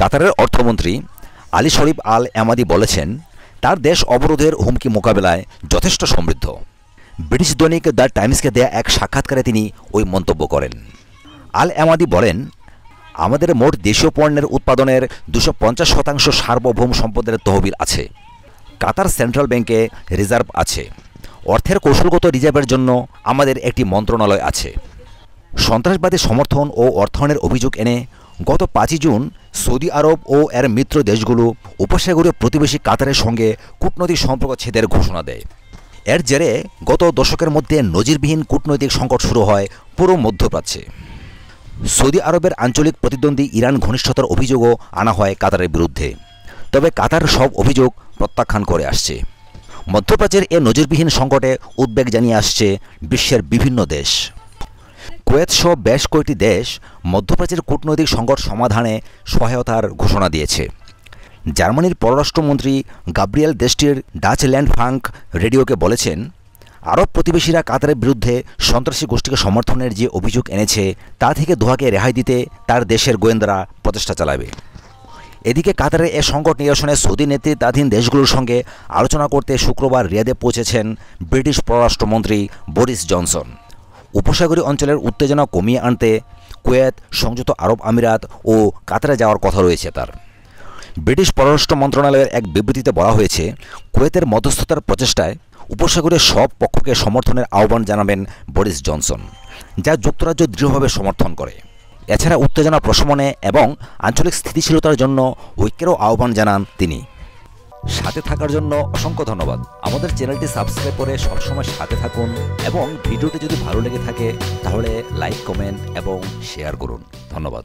কাতারের অর্থমন্ত্রী আলী শরীফ আল এমাদি বলেছেন, তার দেশ অবরোধের হুমকি মোকাবেলায় যথেষ্ট সমৃদ্ধ। ব্রিটিশ দৈনিক দ্য টাইমসকে দেয়া এক সাক্ষাৎকারে তিনি ওই মন্তব্য করেন। আল এমাদি বলেন, আমাদের মোট দেশীয় পণ্যের উৎপাদনের দুশো পঞ্চাশ শতাংশ সার্বভৌম সম্পদের তহবিল আছে। কাতার সেন্ট্রাল ব্যাংকে রিজার্ভ আছে। অর্থের কৌশলগত রিজার্ভের জন্য আমাদের একটি মন্ত্রণালয় আছে। সন্ত্রাসবাদী সমর্থন ও অর্থায়নের অভিযোগ এনে গত পাঁচই জুন সৌদি আরব ও এর মিত্র দেশগুলো উপসাগরীয় প্রতিবেশী কাতারের সঙ্গে কূটনৈতিক সম্পর্ক ছেদের ঘোষণা দেয়। এর জেরে গত দশকের মধ্যে নজিরবিহীন কূটনৈতিক সংকট শুরু হয় পুরো মধ্যপ্রাচ্যে। সৌদি আরবের আঞ্চলিক প্রতিদ্বন্দ্বী ইরান ঘনিষ্ঠতার অভিযোগও আনা হয় কাতারের বিরুদ্ধে। তবে কাতার সব অভিযোগ প্রত্যাখ্যান করে আসছে। মধ্যপ্রাচ্যের এ নজিরবিহীন সংকটে উদ্বেগ জানিয়ে আসছে বিশ্বের বিভিন্ন দেশ। কুয়েত সহ বেশ কয়েকটি দেশ মধ্যপ্রাচ্যের কূটনৈতিক সংকট সমাধানে সহায়তার ঘোষণা দিয়েছে। জার্মানির পররাষ্ট্রমন্ত্রী গাব্রিয়েল দেশটির ডাচ ল্যান্ড ফাঙ্ক রেডিওকে বলেছেন, আরব প্রতিবেশীরা কাতারের বিরুদ্ধে সন্ত্রাসী গোষ্ঠীকে সমর্থনের যে অভিযোগ এনেছে, তা থেকে দোহাকে রেহাই দিতে তার দেশের গোয়েন্দারা প্রচেষ্টা চালাবে। এদিকে কাতারে এ সংকট নিরসনে সৌদি নেতৃত্বাধীন দেশগুলোর সঙ্গে আলোচনা করতে শুক্রবার রিয়াদে পৌঁছেছেন ব্রিটিশ পররাষ্ট্রমন্ত্রী বরিস জনসন। উপসাগরীয় অঞ্চলের উত্তেজনা কমিয়ে আনতে কুয়েত, সংযুক্ত আরব আমিরাত ও কাতারে যাওয়ার কথা রয়েছে তার। ব্রিটিশ পররাষ্ট্র মন্ত্রণালয়ের এক বিবৃতিতে বলা হয়েছে, কুয়েতের মধ্যস্থতার প্রচেষ্টায় উপসাগরের সব পক্ষকে সমর্থনের আহ্বান জানাবেন বরিস জনসন, যা যুক্তরাজ্য দৃঢ়ভাবে সমর্থন করে। এছাড়া উত্তেজনা প্রশমনে এবং আঞ্চলিক স্থিতিশীলতার জন্য ঐক্যেরও আহ্বান জানান তিনি। সাথে থাকার জন্য অসংখ্য ধন্যবাদ। আমাদের চ্যানেলটি সাবস্ক্রাইব করে সবসময় সাথে থাকুন এবং ভিডিওটি যদি ভালো লেগে থাকে, তাহলে লাইক, কমেন্ট এবং শেয়ার করুন। ধন্যবাদ।